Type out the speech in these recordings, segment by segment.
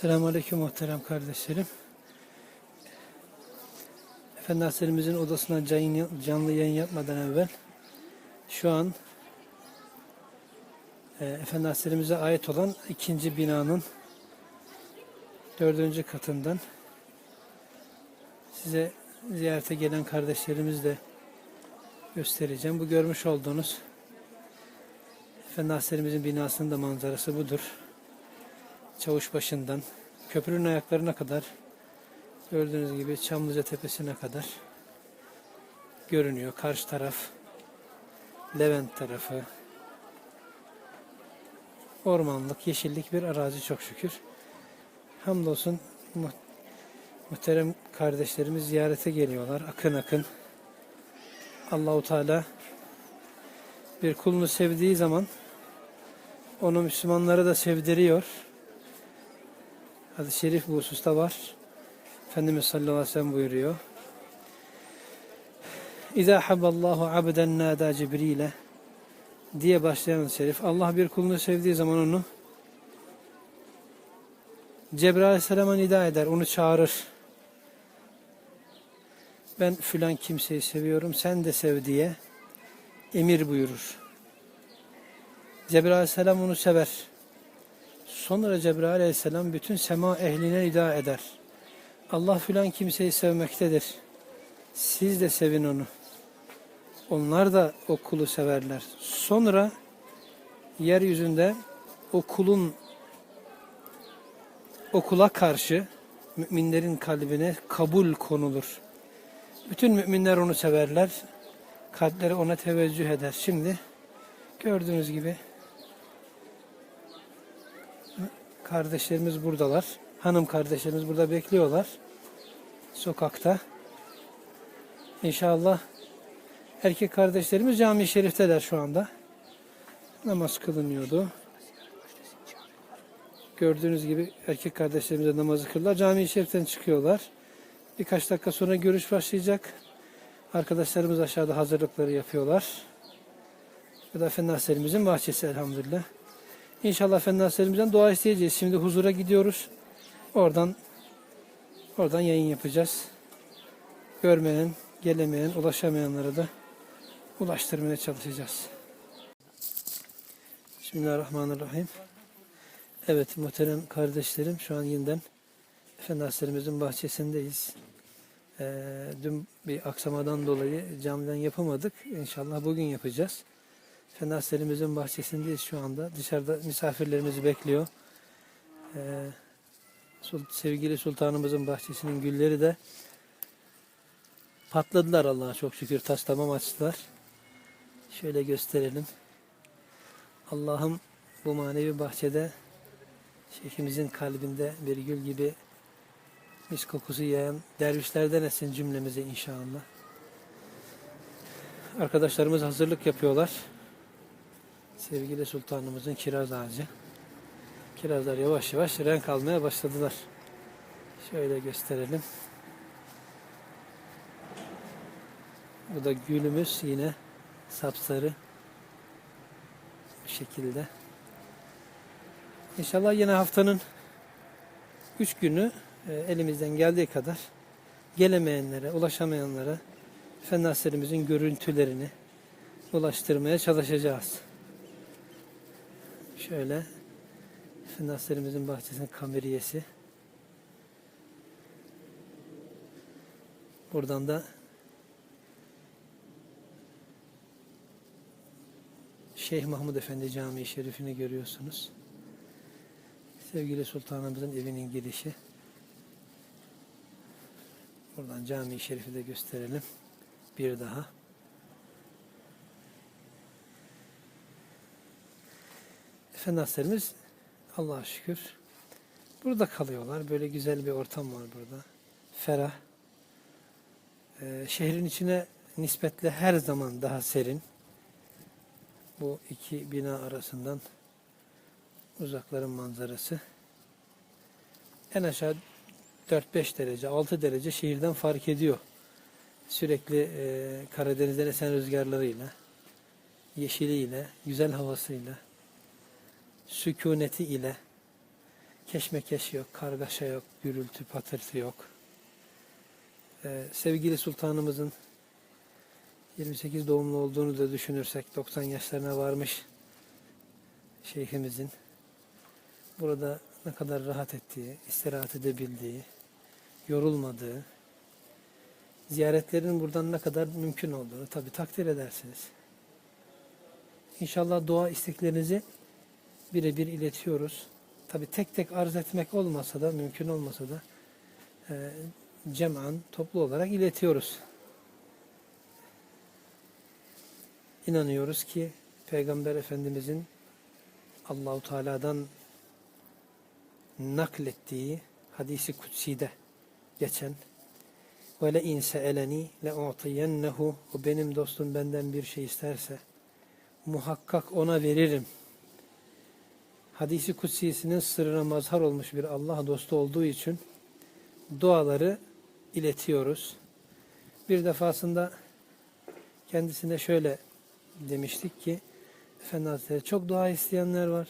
Selamünaleyküm muhterem kardeşlerim. Efendi odasına can- canlı yayın yapmadan evvel şu an e, Efendi ait olan ikinci binanın dördüncü katından size ziyarete gelen kardeşlerimiz de göstereceğim. Bu görmüş olduğunuz Efendi binasının da manzarası budur. Çavuşbaşı'ndan köprünün ayaklarına kadar gördüğünüz gibi Çamlıca Tepesi'ne kadar görünüyor. Karşı taraf Levent tarafı ormanlık, yeşillik bir arazi çok şükür. Hamdolsun mu- muhterem kardeşlerimiz ziyarete geliyorlar. Akın akın. Allahu Teala bir kulunu sevdiği zaman onu Müslümanlara da sevdiriyor. Hadis-i şerif bu hususta var. Efendimiz sallallahu aleyhi ve sellem buyuruyor. İzâ habballahu abden nâdâ Cibril'e diye başlayan şerif. Allah bir kulunu sevdiği zaman onu Cebrail aleyhisselama nida eder, onu çağırır. Ben filan kimseyi seviyorum, sen de sev diye emir buyurur. Cebrail aleyhisselam onu sever. Sonra Cebrail aleyhisselam bütün sema ehline nida eder. Allah filan kimseyi sevmektedir. Siz de sevin onu. Onlar da o kulu severler. Sonra yeryüzünde o kulun o kula karşı müminlerin kalbine kabul konulur. Bütün müminler onu severler. Kalpleri ona teveccüh eder. Şimdi gördüğünüz gibi kardeşlerimiz buradalar. Hanım kardeşlerimiz burada bekliyorlar. Sokakta. İnşallah erkek kardeşlerimiz cami-i şerifteler şu anda. Namaz kılınıyordu. Gördüğünüz gibi erkek kardeşlerimiz de namazı kıldılar. Cami-i şeriften çıkıyorlar. Birkaç dakika sonra görüş başlayacak. Arkadaşlarımız aşağıda hazırlıkları yapıyorlar. Bu da Hazretlerimizin bahçesi elhamdülillah. İnşallah Efendi Hazretlerimizden dua isteyeceğiz. Şimdi huzura gidiyoruz. Oradan oradan yayın yapacağız. Görmeyen, gelemeyen, ulaşamayanlara da ulaştırmaya çalışacağız. Bismillahirrahmanirrahim. Evet muhterem kardeşlerim şu an yeniden Efendi Hazretlerimizin bahçesindeyiz. Ee, dün bir aksamadan dolayı camiden yapamadık. İnşallah bugün yapacağız. Efendi Hazretlerimizin bahçesindeyiz şu anda. Dışarıda misafirlerimizi bekliyor. Ee, sevgili sultanımızın bahçesinin gülleri de patladılar Allah'a çok şükür. Tas tamam açtılar. Şöyle gösterelim. Allah'ım bu manevi bahçede Şeyhimizin kalbinde bir gül gibi mis kokusu yayan dervişlerden etsin cümlemizi inşallah. Arkadaşlarımız hazırlık yapıyorlar. Sevgili sultanımızın kiraz ağacı. Kirazlar yavaş yavaş renk almaya başladılar. Şöyle gösterelim. Bu da gülümüz yine sapsarı bu şekilde. İnşallah yine haftanın üç günü e, elimizden geldiği kadar gelemeyenlere, ulaşamayanlara Hazretlerimizin görüntülerini ulaştırmaya çalışacağız. Şöyle Hazretlerimizin bahçesinin kameriyesi. Buradan da Şeyh Mahmud Efendi Camii Şerifini görüyorsunuz. Sevgili Sultanımızın evinin girişi. Buradan cami-i şerifi de gösterelim. Bir daha. Efendi Hazretlerimiz Allah'a şükür burada kalıyorlar. Böyle güzel bir ortam var burada. Ferah. Ee, şehrin içine nispetle her zaman daha serin. Bu iki bina arasından uzakların manzarası. En aşağı 4-5 derece, 6 derece şehirden fark ediyor. Sürekli e, Karadeniz'den esen rüzgarlarıyla, yeşiliyle, güzel havasıyla, sükuneti ile Keşmekeş yok, kargaşa yok, gürültü, patırtı yok. Ee, sevgili sultanımızın 28 doğumlu olduğunu da düşünürsek 90 yaşlarına varmış şeyhimizin burada ne kadar rahat ettiği, istirahat edebildiği, yorulmadığı, ziyaretlerin buradan ne kadar mümkün olduğunu tabi takdir edersiniz. İnşallah dua isteklerinizi birebir iletiyoruz. Tabi tek tek arz etmek olmasa da, mümkün olmasa da e, cem'an, toplu olarak iletiyoruz. İnanıyoruz ki Peygamber Efendimizin Allahu Teala'dan naklettiği hadisi kutsi'de geçen ve le in se'eleni le u'tiyennehu o benim dostum benden bir şey isterse muhakkak ona veririm. Hadisi kutsisinin sırrına mazhar olmuş bir Allah dostu olduğu için duaları iletiyoruz. Bir defasında kendisine şöyle demiştik ki Efendi Hazretleri çok dua isteyenler var.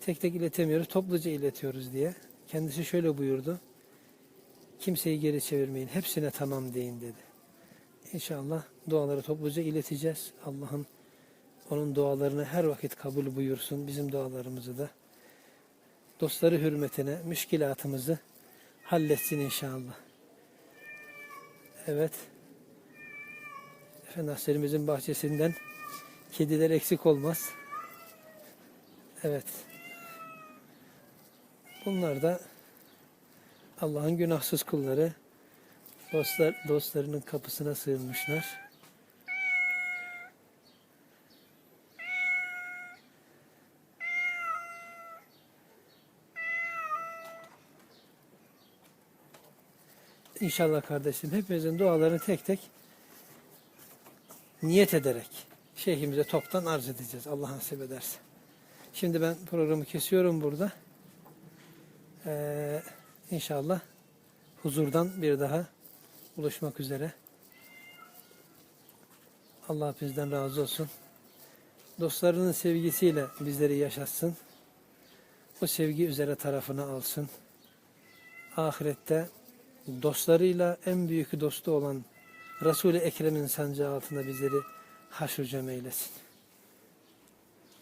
Tek tek iletemiyoruz, topluca iletiyoruz diye. Kendisi şöyle buyurdu. Kimseyi geri çevirmeyin, hepsine tamam deyin dedi. İnşallah duaları topluca ileteceğiz. Allah'ın onun dualarını her vakit kabul buyursun. Bizim dualarımızı da dostları hürmetine müşkilatımızı halletsin inşallah. Evet. Efendi Hazretlerimizin bahçesinden kediler eksik olmaz. Evet. Bunlar da Allah'ın günahsız kulları dostlar dostlarının kapısına sığınmışlar. İnşallah kardeşim hepimizin dualarını tek tek niyet ederek şeyhimize toptan arz edeceğiz Allah nasip ederse. Şimdi ben programı kesiyorum burada. Ee, inşallah huzurdan bir daha buluşmak üzere. Allah bizden razı olsun. Dostlarının sevgisiyle bizleri yaşatsın. O sevgi üzere tarafına alsın. Ahirette dostlarıyla en büyük dostu olan Resul-i Ekrem'in sancağı altında bizleri haşr cem eylesin.